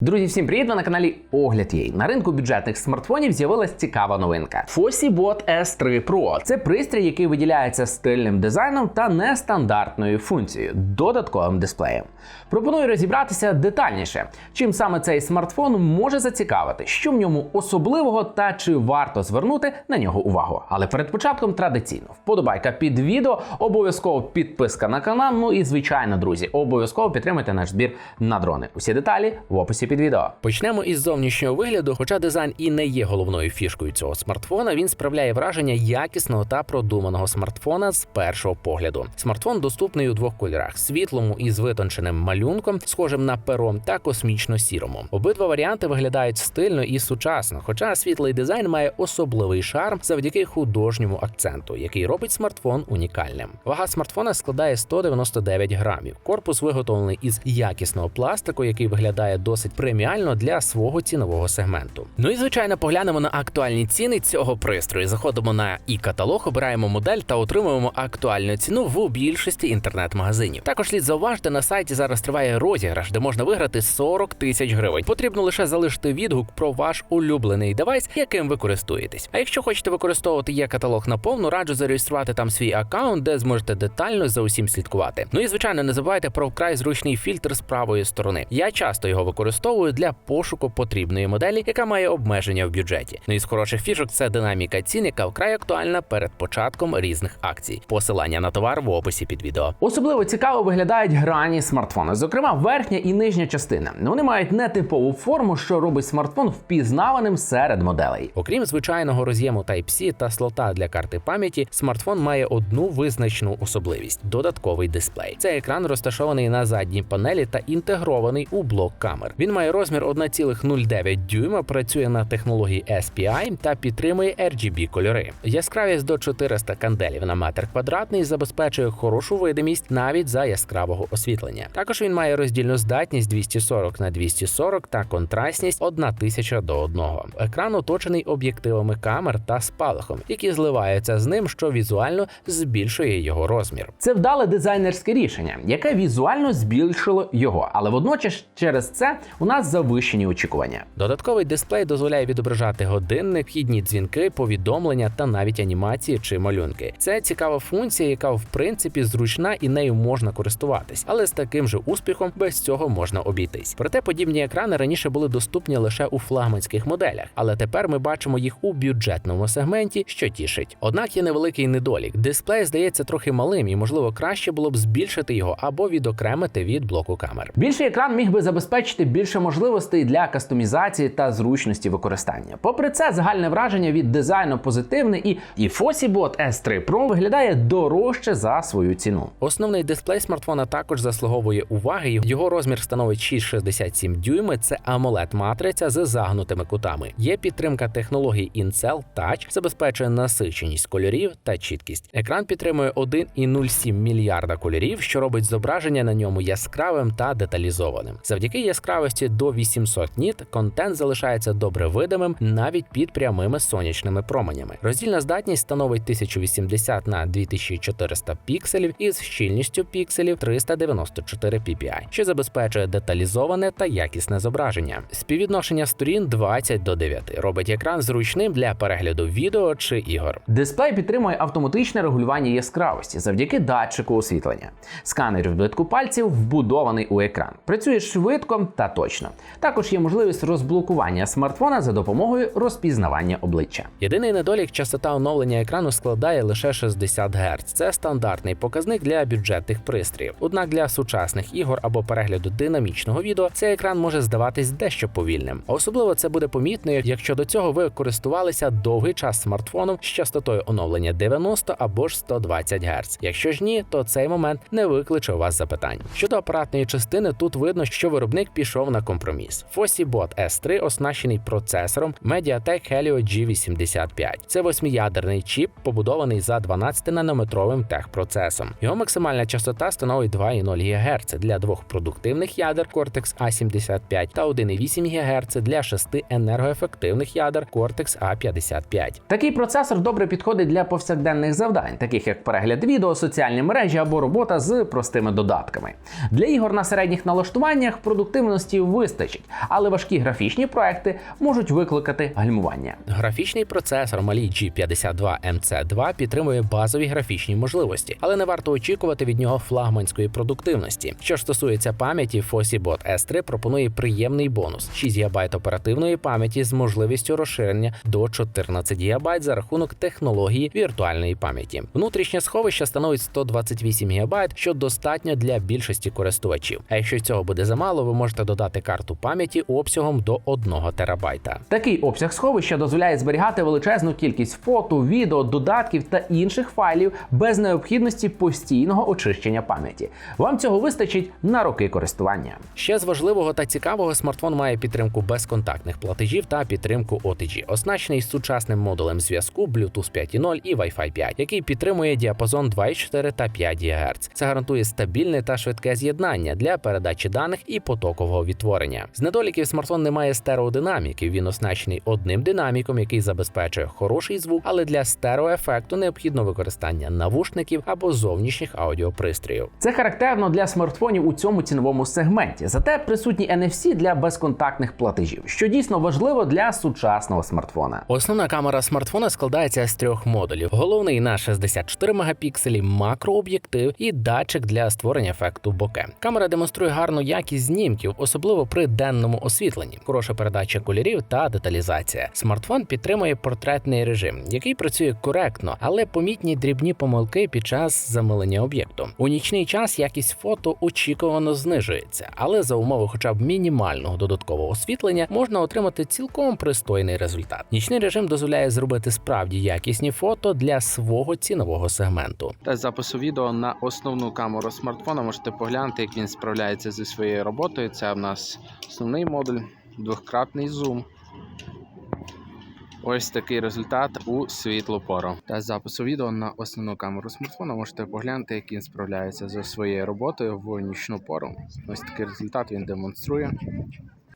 Друзі, всім привіт! Ви на каналі Огляд Єй. На ринку бюджетних смартфонів з'явилась цікава новинка. FossiBot S3 Pro. Це пристрій, який виділяється стильним дизайном та нестандартною функцією додатковим дисплеєм. Пропоную розібратися детальніше, чим саме цей смартфон може зацікавити, що в ньому особливого та чи варто звернути на нього увагу. Але перед початком традиційно вподобайка під відео, обов'язково підписка на канал. Ну і звичайно, друзі, обов'язково підтримайте наш збір на дрони. Усі деталі в описі під відео. Почнемо із зовнішнього вигляду. Хоча дизайн і не є головною фішкою цього смартфона, він справляє враження якісного та продуманого смартфона з першого погляду. Смартфон доступний у двох кольорах: світлому із витонченим малюнком, схожим на перо, та космічно-сірому. Обидва варіанти виглядають стильно і сучасно, хоча світлий дизайн має особливий шарм завдяки художньому акценту, який робить смартфон унікальним. Вага смартфона складає 199 грамів. Корпус виготовлений із якісного пластику, який виглядає досить преміально для свого цінового сегменту. Ну і звичайно, поглянемо на актуальні ціни цього пристрою. Заходимо на і каталог, обираємо модель та отримуємо актуальну ціну в більшості інтернет-магазинів. Також слід зауважити, на сайті зараз триває розіграш, де можна виграти 40 тисяч гривень. Потрібно лише залишити відгук про ваш улюблений девайс, яким ви користуєтесь. А якщо хочете використовувати є каталог наповну, раджу зареєструвати там свій аккаунт, де зможете детально за усім слідкувати. Ну і звичайно, не забувайте про вкрай зручний фільтр з правої сторони. Я часто його використовую для пошуку потрібної моделі, яка має обмеження в бюджеті. Ну і з хороших фішок це динаміка цін, яка вкрай актуальна перед початком різних акцій. Посилання на товар в описі під відео. Особливо цікаво виглядають грані смартфона, зокрема верхня і нижня частина. Вони мають нетипову форму, що робить смартфон впізнаваним серед моделей. Окрім звичайного роз'єму Type-C та слота для карти пам'яті, смартфон має одну визначну особливість додатковий дисплей. Цей екран розташований на задній панелі та інтегрований у блок камер. Він має розмір 1,09 дюйма, працює на технології SPI та підтримує RGB кольори. Яскравість до 400 канделів на метр квадратний забезпечує хорошу видимість навіть за яскравого освітлення. Також він має роздільну здатність 240 на 240 та контрастність 1000 до 1. Екран оточений об'єктивами камер та спалахом, які зливаються з ним, що візуально збільшує його розмір. Це вдале дизайнерське рішення, яке візуально збільшило його, але водночас через це у нас завищені очікування. Додатковий дисплей дозволяє відображати годинник, вхідні дзвінки, повідомлення та навіть анімації чи малюнки. Це цікава функція, яка в принципі зручна і нею можна користуватись, але з таким же успіхом без цього можна обійтись. Проте подібні екрани раніше були доступні лише у флагманських моделях, але тепер ми бачимо їх у бюджетному сегменті, що тішить. Однак є невеликий недолік. Дисплей здається трохи малим, і можливо краще було б збільшити його або відокремити від блоку камер. Більший екран міг би забезпечити більше можливостей для кастомізації та зручності використання. Попри це, загальне враження від дизайну позитивне, і, і FossiBot S3 Pro виглядає дорожче за свою ціну. Основний дисплей смартфона також заслуговує уваги. Його розмір становить 6,67 дюйми. Це amoled матриця з загнутими кутами. Є підтримка технологій Incel Touch, забезпечує насиченість кольорів та чіткість. Екран підтримує 1,07 мільярда кольорів, що робить зображення на ньому яскравим та деталізованим. Завдяки яскравості до 800 ніт контент залишається добре видимим навіть під прямими сонячними променями. Роздільна здатність становить 1080 на 2400 пікселів із щільністю пікселів 394 ppi, що забезпечує деталізоване та якісне зображення. Співвідношення сторін 20 до 9 робить екран зручним для перегляду відео чи ігор. Дисплей підтримує автоматичне регулювання яскравості завдяки датчику освітлення. Сканер відбитку пальців вбудований у екран. Працює швидко та точно. Також є можливість розблокування смартфона за допомогою розпізнавання обличчя. Єдиний недолік частота оновлення екрану складає лише 60 Гц. Це стандартний показник для бюджетних пристроїв. Однак для сучасних ігор або перегляду динамічного відео цей екран може здаватись дещо повільним. Особливо це буде помітно, якщо до цього ви користувалися довгий час смартфоном з частотою оновлення 90 або ж 120 Гц. Якщо ж ні, то цей момент не викличе у вас запитань. Щодо апаратної частини, тут видно, що виробник пішов на компроміс. FossiBot S3 оснащений процесором Mediatek Helio G85. Це восьмиядерний чіп, побудований за 12-нанометровим техпроцесом. Його максимальна частота становить 2,0 ГГц для двох продуктивних ядер Cortex A75 та 1,8 ГГц для шести енергоефективних ядер Cortex A55. Такий процесор добре підходить для повсякденних завдань, таких як перегляд відео, соціальні мережі або робота з простими додатками. Для ігор на середніх налаштуваннях продуктивності вистачить, але важкі графічні проекти можуть викликати гальмування. Графічний процесор Mali G52 MC2 підтримує базові графічні можливості, але не варто очікувати від нього флагманської продуктивності. Що ж стосується пам'яті, FossiBot S3 пропонує приємний бонус: 6 ГБ оперативної пам'яті з можливістю розширення до 14 ГБ за рахунок технології віртуальної пам'яті. Внутрішнє сховище становить 128 ГБ, що достатньо для більшості користувачів. А якщо цього буде замало, ви можете додати карту пам'яті обсягом до 1 терабайта. Такий обсяг сховища дозволяє зберігати величезну кількість фото, відео, додатків та інших файлів без необхідності постійного очищення пам'яті. Вам цього вистачить на роки користування. Ще з важливого та цікавого смартфон має підтримку безконтактних платежів та підтримку OTG, оснащений сучасним модулем зв'язку Bluetooth 5.0 і Wi-Fi 5, який підтримує діапазон 2,4 та 5 ГГц. Це гарантує стабільне та швидке з'єднання для передачі даних і потокового відтворення. З недоліків смартфон не має стереодинаміки. Він оснащений одним динаміком, який забезпечує хороший звук, але для стереоефекту необхідно використання навушників або зовнішніх аудіопристроїв. Це характерно для смартфонів у цьому ціновому сегменті. Зате присутній NFC для безконтактних платежів, що дійсно важливо для сучасного смартфона. Основна камера смартфона складається з трьох модулів: головний на 64 мегапікселі, макрооб'єктив і датчик для створення ефекту боке. Камера демонструє гарну якість знімків, особливо при денному освітленні, хороша передача кольорів та деталізація. Смартфон підтримує портретний режим, який працює коректно, але помітні дрібні помилки під час замилення об'єкту. У нічний час якість фото очікувано знижується, але за умови хоча б мінімального додаткового освітлення можна отримати цілком пристойний результат. Нічний режим дозволяє зробити справді якісні фото для свого цінового сегменту. Тест запису відео на основну камеру смартфона. Можете поглянути, як він справляється зі своєю роботою. Це в нас основний модуль, двохкратний зум. Ось такий результат у світлу пору. Тест запису відео на основну камеру смартфона. Можете поглянути, як він справляється за своєю роботою в нічну пору. Ось такий результат він демонструє.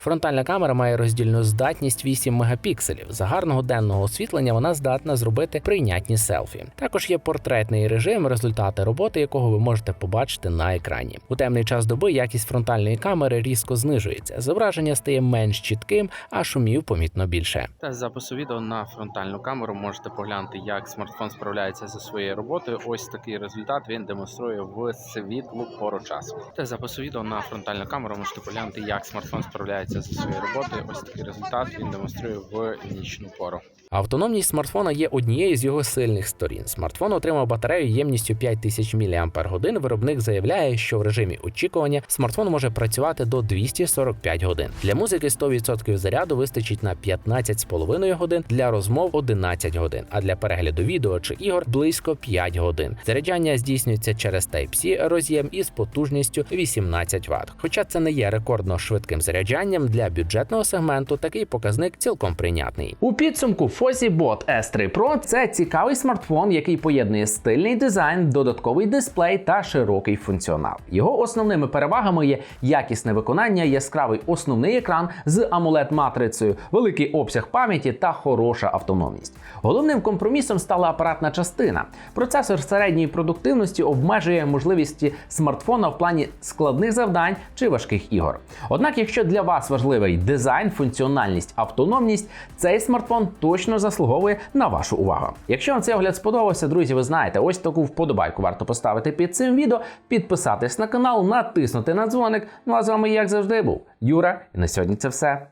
Фронтальна камера має роздільну здатність 8 мегапікселів. За гарного денного освітлення вона здатна зробити прийнятні селфі. Також є портретний режим, результати роботи якого ви можете побачити на екрані. У темний час доби якість фронтальної камери різко знижується. Зображення стає менш чітким, а шумів помітно більше. Тест запису відео на фронтальну камеру. Можете поглянути, як смартфон справляється зі своєю роботою. Ось такий результат він демонструє в світлу пору часу. Тест запису відео на фронтальну камеру. Можете поглянути, як смартфон справляється зі своєю роботою. Ось такий результат він демонструє в нічну пору. Автономність смартфона є однією з його сильних сторін. Смартфон отримав батарею ємністю 5000 мАч. Виробник заявляє, що в режимі очікування смартфон може працювати до 245 годин. Для музики 100% заряду вистачить на 15,5 годин, для розмов 11 годин, а для перегляду відео чи ігор близько 5 годин. Заряджання здійснюється через Type-C роз'єм із потужністю 18 Вт. Хоча це не є рекордно швидким заряджанням для бюджетного сегменту, такий показник цілком прийнятний. У підсумку FossiBot S3 Pro це цікавий смартфон, який поєднує стильний дизайн, додатковий дисплей та широкий функціонал. Його основними перевагами є якісне виконання, яскравий основний екран з amoled матрицею, великий обсяг пам'яті та хороша автономність. Головним компромісом стала апаратна частина. Процесор середньої продуктивності обмежує можливості смартфона в плані складних завдань чи важких ігор. Однак, якщо для вас важливий дизайн, функціональність, автономність, цей смартфон точно заслуговує на вашу увагу. Якщо вам цей огляд сподобався, друзі, ви знаєте, ось таку вподобайку варто поставити під цим відео, підписатись на канал, натиснути на дзвоник. Ну а з вами, як завжди, був Юра, і на сьогодні це все.